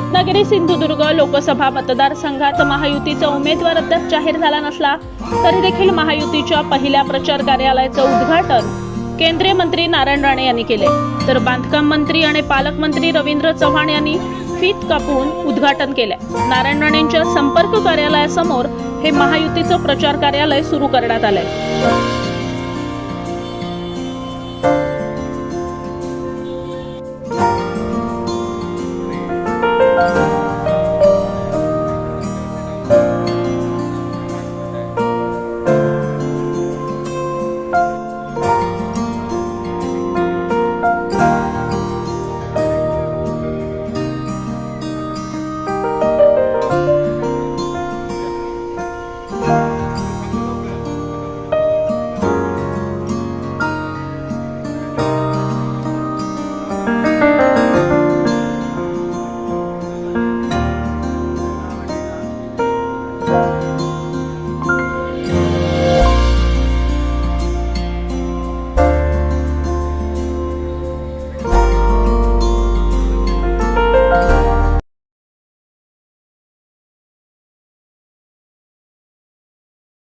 रत्नागिरी सिंधुदुर्ग लोकसभा मतदारसंघात महायुतीचा उमेदवार अद्याप जाहीर झाला नसला तरी देखील महायुतीच्या पहिल्या प्रचार कार्यालयाचं उद्घाटन केंद्रीय मंत्री नारायण राणे यांनी केले. तर बांधकाम मंत्री आणि पालकमंत्री रवींद्र चव्हाण यांनी फीत कापून उद्घाटन केले. नारायण राणेंच्या संपर्क कार्यालयासमोर हे महायुतीचं प्रचार कार्यालय सुरू करण्यात आलंय.